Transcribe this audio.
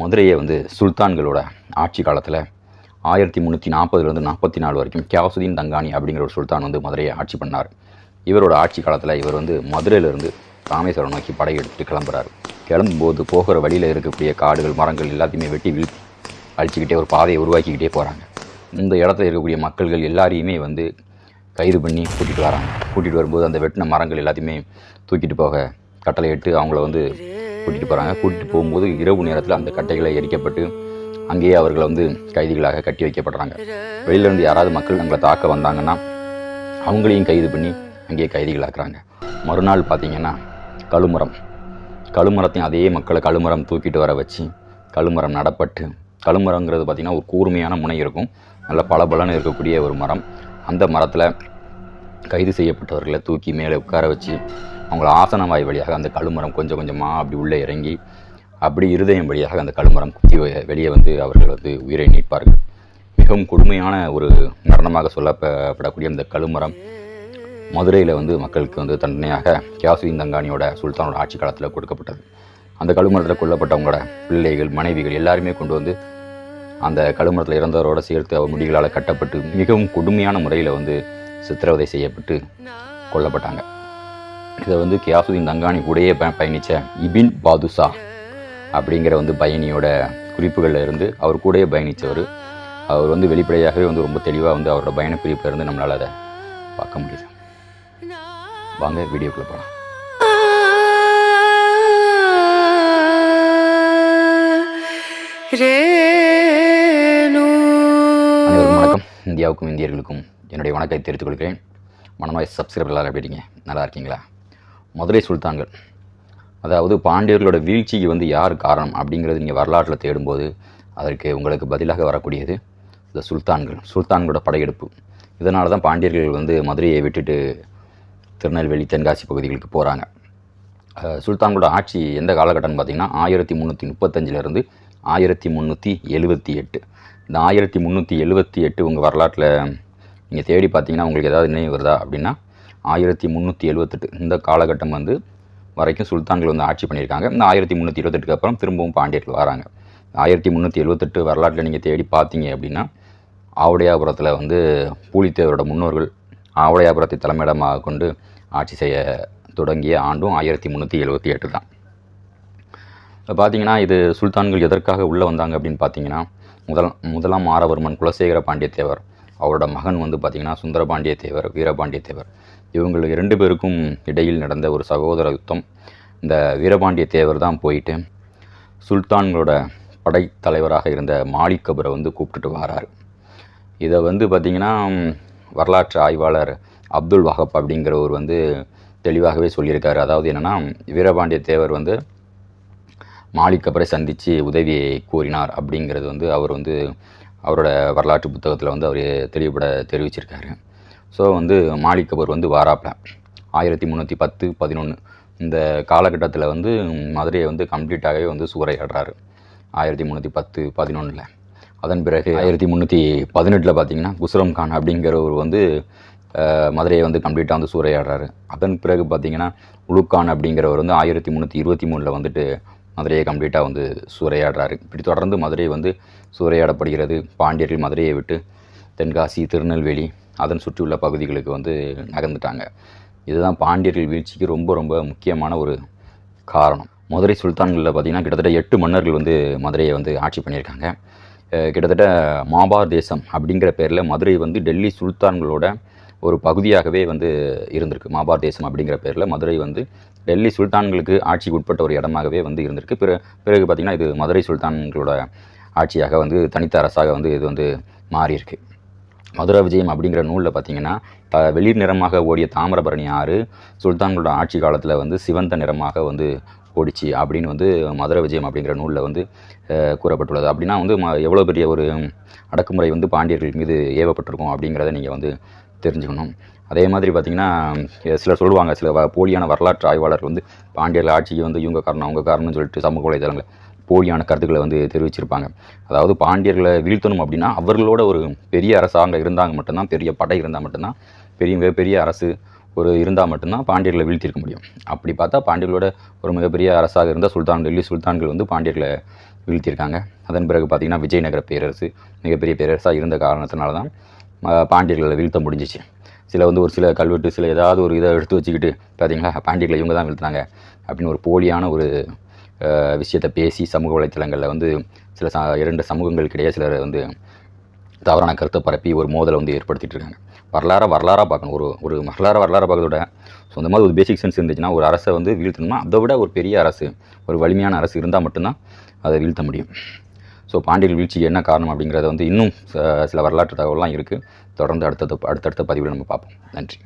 மதுரையை வந்து சுல்தான்களோட ஆட்சி காலத்தில் ஆயிரத்தி முந்நூற்றி நாற்பதுலேருந்து நாற்பத்தி நாலு வரைக்கும் கியாசுதீன் தங்கானி அப்படிங்கிற ஒரு சுல்தான் வந்து மதுரையை ஆட்சி பண்ணார். இவரோட ஆட்சி காலத்தில் இவர் வந்து மதுரையிலேருந்து ராமேஸ்வரம் நோக்கி படையெடுத்துட்டு கிளம்புறாரு. கிளம்பும்போது போகிற வழியில் இருக்கக்கூடிய காடுகள் மரங்கள் எல்லாத்தையுமே வெட்டி வீழ்த்தி அழிச்சிக்கிட்டே ஒரு பாதையை உருவாக்கிக்கிட்டே போகிறாங்க இந்த இடத்துல இருக்கக்கூடிய மக்கள்கள் எல்லாரையுமே வந்து கைது பண்ணி கூட்டிகிட்டு வராங்க. கூட்டிகிட்டு வரும்போது அந்த வெட்டின மரங்கள் எல்லாத்தையுமே தூக்கிட்டு போக கட்டளை இட்டு அவங்கள வந்து கூட்டிகிட்டு போகிறாங்க கூட்டிகிட்டு போகும்போது இரவு நேரத்தில் அந்த கட்டைகளை எரிக்கப்பட்டு அங்கேயே அவர்களை வந்து கைதிகளாக கட்டி வைக்கப்படுறாங்க வெளியிலேருந்து யாராவது மக்கள் நம்மளை தாக்க வந்தாங்கன்னா அவங்களையும் கைது பண்ணி அங்கேயே கைதிகளாக்குறாங்க. மறுநாள் பார்த்தீங்கன்னா கழுமரம். கழுமரத்தையும் அதே மக்களை கழுமரம் தூக்கிட்டு வர வச்சு கழுமரம் நடப்பட்டு கழுமரங்கிறது பார்த்திங்கன்னா ஒரு கூர்மையான முனை இருக்கும். நல்ல பளபளன்னு இருக்கக்கூடிய ஒரு மரம். அந்த மரத்தில் கைது செய்யப்பட்டவர்களை தூக்கி மேலே உட்கார வச்சு அவங்கள ஆசன வாய் வழியாக அந்த கழுமரம் கொஞ்சம் கொஞ்சமாக அப்படி உள்ளே இறங்கி அப்படி இருதயம் வழியாக அந்த கழுமரம் குத்தி வெளியே வந்து அவர்கள் வந்து உயிரை நீட்பார்கள். மிகவும் கொடுமையான ஒரு மரணமாக சொல்லப்படக்கூடிய அந்த கழுமரம் மதுரையில் வந்து மக்களுக்கு வந்து தண்டனையாக கியாசுதீன் தங்கானியோட சுல்தானோட ஆட்சி காலத்தில் கொடுக்கப்பட்டது. அந்த கழுமரத்தில் கொல்லப்பட்டவங்களோட பிள்ளைகள் மனைவிகள் எல்லாருமே கொண்டு வந்து அந்த கழுமரத்தில் இறந்தவரோட சேர்த்து அவர் முடிகளால் கட்டப்பட்டு மிகவும் கொடுமையான முறையில் வந்து சித்திரவதை செய்யப்பட்டு கொல்லப்பட்டாங்க. இதை வந்து கியாசுதீன் தங்கானி கூடயே பயணித்த இபின் பாதுஷா அப்படிங்கிற வந்து பயணியோட குறிப்புகளில் இருந்து அவர் கூடயே பயணித்தவர் அவர் வந்து வெளிப்படையாகவே வந்து ரொம்ப தெளிவாக வந்து அவரோட பயண குறிப்பில் இருந்து நம்மளால் அதை பார்க்க முடியுது. வாங்க வீடியோக்குள்ளே போகலாம் வணக்கம். இந்தியாவுக்கும் இந்தியர்களுக்கும் என்னுடைய வணக்கத்தை தெரிவித்துக் கொள்கிறேன். மனநோய் சப்ஸ்கிரைபர் எல்லாரும் எப்படி இருக்கீங்க? நல்லா இருக்கீங்களா? மதுரை சுல்தான்கள். அதாவது பாண்டியர்களோட வீழ்ச்சிக்கு வந்து யார் காரணம் அப்படிங்கிறது நீங்கள் வரலாற்றில் தேடும்போது அதற்கு உங்களுக்கு பதிலாக வரக்கூடியது இந்த சுல்தான்கள் சுல்தான்களோட படையெடுப்பு. இதனால தான் பாண்டியர்கள் வந்து மதுரையை விட்டுட்டு திருநெல்வேலி தென்காசி பகுதிகளுக்கு போகிறாங்க சுல்தான்களோட ஆட்சி எந்த காலகட்டம்னு பார்த்தீங்கன்னா ஆயிரத்தி முந்நூற்றி முப்பத்தஞ்சிலேருந்து ஆயிரத்தி முந்நூற்றி எழுபத்தி எட்டு. இந்த ஆயிரத்தி முந்நூற்றி எழுபத்தி எட்டு உங்கள் வரலாற்றில் நீங்கள் தேடி பார்த்தீங்கன்னா உங்களுக்கு ஏதாவது நினைவு வருதா அப்படின்னா ஆயிரத்தி முந்நூற்றி எழுபத்தெட்டு இந்த காலகட்டம் வந்து வரைக்கும் சுல்தான்கள் வந்து ஆட்சி பண்ணியிருக்காங்க. இந்த ஆயிரத்தி முந்நூற்றி இருபத்தெட்டுக்கு அப்புறம் திரும்பவும் பாண்டியர்கள் வராங்க. ஆயிரத்தி முந்நூற்றி எழுபத்தெட்டு வரலாற்றில் நீங்கள் தேடி பார்த்தீங்க அப்படின்னா ஆவுடையாபுரத்தில் வந்து பூலித்தேவரோட முன்னோர்கள் ஆவுடையாபுரத்தை தலைமையிடமாக கொண்டு ஆட்சி செய்ய தொடங்கிய ஆண்டும் ஆயிரத்தி முந்நூற்றி எழுபத்தி எட்டு தான். இப்போ பார்த்தீங்கன்னா இது சுல்தான்கள் எதற்காக உள்ளே வந்தாங்க அப்படின்னு பார்த்தீங்கன்னா முதல் முதலாம் ஆரவர்மன் குலசேகர பாண்டியத்தேவர் அவரோட மகன் வந்து பார்த்தீங்கன்னா சுந்தரபாண்டிய தேவர் வீரபாண்டிய தேவர். இவங்களுக்கு இரண்டு பேருக்கும் இடையில் நடந்த ஒரு சகோதர யுத்தம். இந்த வீரபாண்டிய தேவர் தான் போயிட்டு சுல்தான்களோட படைத்தலைவராக இருந்த மாலிக் கபரை வந்து கூப்பிட்டுட்டு வராரு. இதை வந்து பார்த்திங்கன்னா வரலாற்று ஆய்வாளர் அப்துல் வஹப் அப்படிங்கிறவர் வந்து தெளிவாகவே சொல்லியிருக்காரு. அதாவது என்னென்னா வீரபாண்டிய தேவர் வந்து மாலிக் கபரை சந்தித்து உதவியை கூறினார் அப்படிங்கிறது வந்து அவர் வந்து அவரோட வரலாற்று புத்தகத்தில் வந்து அவர் தெளிவுபட தெரிவிச்சிருக்காரு. ஸோ வந்து மாலிக் கபர் வந்து வாராப்பில். ஆயிரத்தி முந்நூற்றி பத்து பதினொன்று இந்த காலகட்டத்தில் வந்து மதுரையை வந்து கம்ப்ளீட்டாகவே வந்து சூறையாடுறாரு. ஆயிரத்தி முந்நூற்றி பத்து பதினொன்றில் அதன் பிறகு ஆயிரத்தி முந்நூற்றி பதினெட்டில் பார்த்தீங்கன்னா குஸ்ரம் கான் அப்படிங்கிறவர் வந்து மதுரையை வந்து கம்ப்ளீட்டாக வந்து சூறையாடுறாரு. அதன் பிறகு பார்த்தீங்கன்னா உலுக்கான் அப்படிங்கிறவர் வந்து ஆயிரத்தி முந்நூற்றி இருபத்தி மூணில் வந்துட்டு மதுரையை கம்ப்ளீட்டாக வந்து சூறையாடுறாரு. இப்படி தொடர்ந்து மதுரை வந்து சூறையாடப்படுகிறது. பாண்டியர்கள் மதுரையை விட்டு தென்காசி திருநெல்வேலி அதன் சுற்றியுள்ள பகுதிகளுக்கு வந்து நகர்ந்துட்டாங்க. இதுதான் பாண்டியர்கள் வீழ்ச்சிக்கு ரொம்ப ரொம்ப முக்கியமான ஒரு காரணம். மதுரை சுல்தான்களில் பார்த்தீங்கன்னா கிட்டத்தட்ட எட்டு மன்னர்கள் வந்து மதுரையை வந்து ஆட்சி பண்ணியிருக்காங்க. கிட்டத்தட்ட மாபார் தேசம் அப்படிங்கிற பேரில் மதுரை வந்து டெல்லி சுல்தான்களோட ஒரு பகுதியாகவே வந்து இருந்திருக்கு. மாபார் தேசம் அப்படிங்கிற பேரில் மதுரை வந்து டெல்லி சுல்தான்களுக்கு ஆட்சிக்கு உட்பட்ட ஒரு இடமாகவே வந்து இருந்திருக்கு. பிற பிறகு பார்த்திங்கன்னா இது மதுரை சுல்தான்களோட ஆட்சியாக வந்து தனித்த அரசாக வந்து இது வந்து மாறியிருக்கு. மதுரை விஜயம் அப்படிங்கிற நூலில் பார்த்தீங்கன்னா த வெளிர் நிறமாக ஓடிய தாமிரபரணி ஆறு சுல்தான்களோட ஆட்சி காலத்தில் வந்து சிவந்த நிறமாக வந்து ஓடிச்சு அப்படின்னு வந்து மதுரை விஜயம் அப்படிங்கிற நூலில் வந்து கூறப்பட்டுள்ளது. அப்படின்னா வந்து ம எவ்வளோ பெரிய ஒரு அடக்குமுறை வந்து பாண்டியர்கள் மீது ஏவப்பட்டிருக்கும் அப்படிங்கிறத நீங்கள் வந்து தெரிஞ்சுக்கணும். அதே மாதிரி பார்த்திங்கன்னா சிலர் சொல்லுவாங்க சில வ- போலியான வரலாற்று ஆய்வாளர்கள் வந்து பாண்டியர்கள் ஆட்சிக்கு வந்து இவங்க காரணம் அவங்க காரணம்னு சொல்லிட்டு சமூக வலைதளங்களில் போலியான கருத்துக்களை வந்து தெரிவிச்சிருப்பாங்க. அதாவது பாண்டியர்களை வீழ்த்தணும் அப்படின்னா அவர்களோட ஒரு பெரிய அரசாங்க இருந்தாங்க மட்டும்தான் பெரிய படை இருந்தால் மட்டும்தான் பெரிய மிகப்பெரிய அரசு ஒரு இருந்தால் மட்டும்தான் பாண்டியர்களை வீழ்த்தியிருக்க முடியும். அப்படி பார்த்தா பாண்டியர்களோட ஒரு மிகப்பெரிய அரசாக இருந்த சுல்தான் டெல்லி சுல்தான்கள் வந்து பாண்டியர்களை வீழ்த்தியிருக்காங்க அதன் பிறகு பார்த்திங்கன்னா விஜயநகர பேரரசு மிகப்பெரிய பேரரசாக இருந்த காரணத்தினால தான் பாண்டியர்களை வீழ்த்த முடிஞ்சிச்சு. சில வந்து ஒரு சில கல்வெட்டு சில ஏதாவது ஒரு இதை எடுத்து வச்சுக்கிட்டு பார்த்தீங்களா பாண்டியர்களை இவங்க தான் வீழ்த்தினாங்க. அப்படின்னு ஒரு போலியான ஒரு விஷயத்தை பேசி சமூக வலைத்தளங்களில் வந்து சில ச இரண்டு சமூகங்களுக்கிடையே சிலர் வந்து தவறான கருத்தை பரப்பி ஒரு மோதலை வந்து ஏற்படுத்திட்டு இருக்காங்க வரலாறை வரலாறாக பார்க்கணும். ஒரு ஒரு வரலாறு வரலாறை பார்க்கறதோட ஸோ அந்த மாதிரி ஒரு பேசிக் சென்ஸ் இருந்துச்சுன்னா ஒரு அரசை வந்து வீழ்த்தணும்னா அதை விட ஒரு பெரிய அரசு ஒரு வலிமையான அரசு இருந்தால் மட்டும்தான் அதை வீழ்த்த முடியும். ஸோ பாண்டியல் வீழ்ச்சிக்கு என்ன காரணம் அப்படிங்கிறத வந்து இன்னும் ச- சில வரலாற்று தகவல்லாம் இருக்குது தொடர்ந்து அடுத்தது அடுத்தடுத்த பதிவில் நம்ம பார்ப்போம். நன்றி.